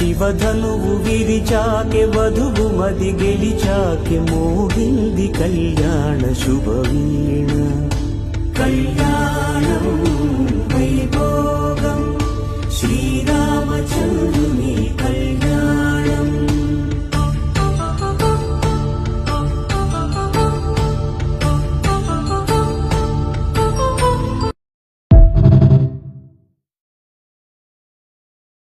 శివధనువు విరిచాకె వధువు మది గెలిచాకె మోగింది కళ్యాణ శుభవీణ.